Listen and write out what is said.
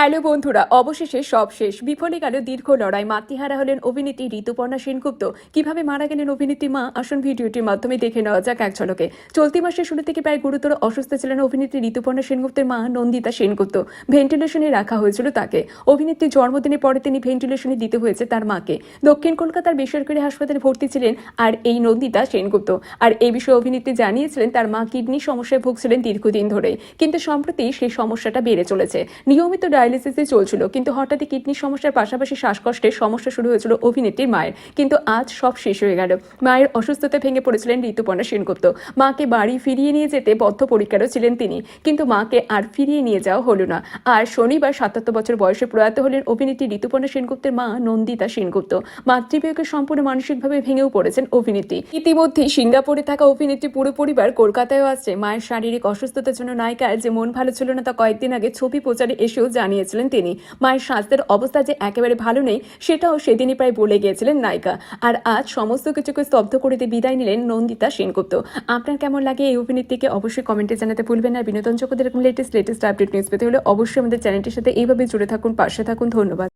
Hello বন্ধুরা, অবশেষে সব শেষ। বিফলে গেল দীর্ঘ লড়াই। মাতৃহারা হলেন অভিনেত্রী ঋতুপর্ণা সেনগুপ্ত। কীভাবে মারা গেলেন অভিনেত্রী মা? আসুন ভিডিওটির মাধ্যমে দেখে নেওয়া যাক এক ঝলকে। চলতি মাসের শুরু থেকে প্রায় গুরুতর অসুস্থ ছিলেন অভিনেত্রী ঋতুপর্ণা সেনগুপ্তের মা নন্দিতা সেনগুপ্ত। ভেন্টিলেশনে রাখা হয়েছিল তাকে। অভিনেত্রীর জন্মদিনের পরে তিনি ভেন্টিলেশনে দিতে হয়েছে তার মাকে। দক্ষিণ কলকাতার বেসরকারি হাসপাতালে ভর্তি ছিলেন আর এই নন্দিতা সেনগুপ্ত। আর এই বিষয়ে অভিনেত্রী জানিয়েছিলেন তার মা কিডনি সমস্যায় ভুগছিলেন দীর্ঘদিন ধরে কিন্তু সম্প্রতি সেই সমস্যাটা বেড়ে চলেছে। নিয়মিত ডায়ালিসিসে চলছিল। কিন্তু হঠাৎই কিডনির সমস্যার পাশাপাশি শ্বাসকষ্টের সমস্যা শুরু হয়েছিল অভিনেত্রীর মায়ের। কিন্তু আজ সব শেষ হয়ে গেল। মায়ের অসুস্থতা ভেঙে পড়েছিলেন ঋতুপর্ণা সেনগুপ্ত। মাকে বাড়ি ফিরিয়ে নিয়ে যেতে বদ্ধ বদ্ধপরিকারও ছিলেন তিনি। কিন্তু মাকে আর ফিরিয়ে নিয়ে যাওয়া হলো না। আর শনিবার সাতাত্তর বছর বয়সে প্রয়াত হলেন অভিনেত্রী ঋতুপর্ণা সেনগুপ্তের মা নন্দিতা সেনগুপ্ত। মাতৃবিয়োগে সম্পূর্ণ মানসিকভাবে ভেঙেও পড়েছেন অভিনেত্রী। ইতিমধ্যে সিঙ্গাপুরে থাকা অভিনেত্রী পুরো পরিবার কলকাতায়ও আসছে মায়ের শারীরিক অসুস্থতার জন্য নায়িকার যে মন ভালো ছিল না তা কয়েকদিন আগে ছবি প্রচারে এসেও জানিয়েছিলেন তিনি। মায়ের স্বাস্থ্যের অবস্থা যে একেবারে ভালো নেই, সেটাও সেদিনই প্রায় বলে গিয়েছিলেন নায়িকা। আর আজ সমস্ত কিছুকে স্তব্ধ করিতে দিয়ে বিদায় নিলেন নন্দিতা সেনগুপ্ত। আপনার কেমন লাগে এই অভিনেত্রীকে অবশ্যই কমেন্টে জানাতে ভুলবেন আর বিনোদন জগতের এরকম লেটেস্ট লেটেস্ট আপডেট নিউজ পেতে হলে অবশ্যই আমাদের চ্যানেলটির সাথে এইভাবে জুড়ে থাকুন, পাশে থাকুন। ধন্যবাদ।